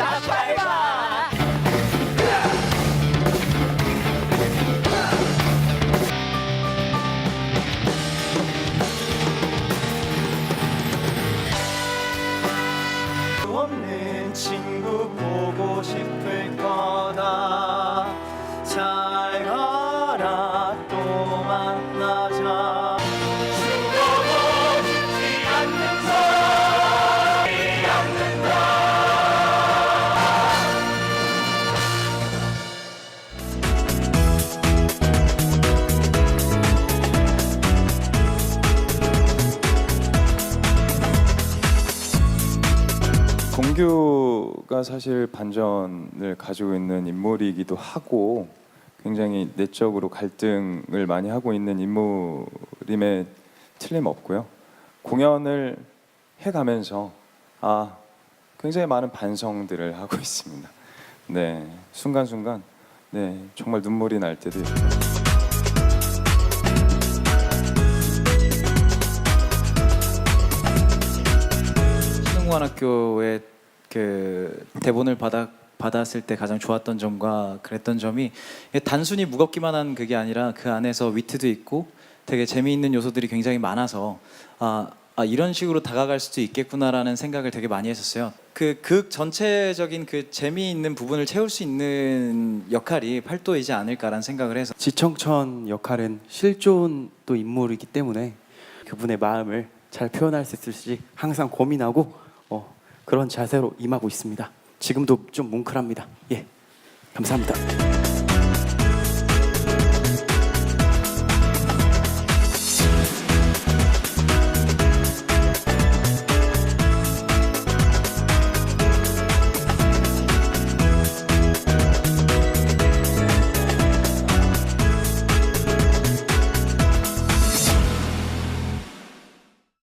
나팔바 없는 친구 보고 싶을 거다. 잘 가라 또 만나자. 공규가 사실 반전을 가지고 있는 인물이기도 하고 굉장히 내적으로 갈등을 많이 하고 있는 인물임에 틀림없고요. 공연을 해가면서 아 굉장히 많은 반성들을 하고 있습니다. 네 순간순간 네 정말 눈물이 날 때도 있고. 신흥관학교의 그 대본을 받아 받았을 때 가장 좋았던 점과 그랬던 점이 단순히 무겁기만 한 그게 아니라 그 안에서 위트도 있고 되게 재미있는 요소들이 굉장히 많아서 아, 아 이런 식으로 다가갈 수도 있겠구나라는 생각을 되게 많이 했었어요. 그 극 전체적인 그 재미있는 부분을 채울 수 있는 역할이 팔도이지 않을까라는 생각을 해서 지청천 역할은 실존 또 인물이기 때문에 그분의 마음을 잘 표현할 수 있을지 항상 고민하고 어, 그런 자세로 임하고 있습니다. 지금도 좀 뭉클합니다. 예, 감사합니다.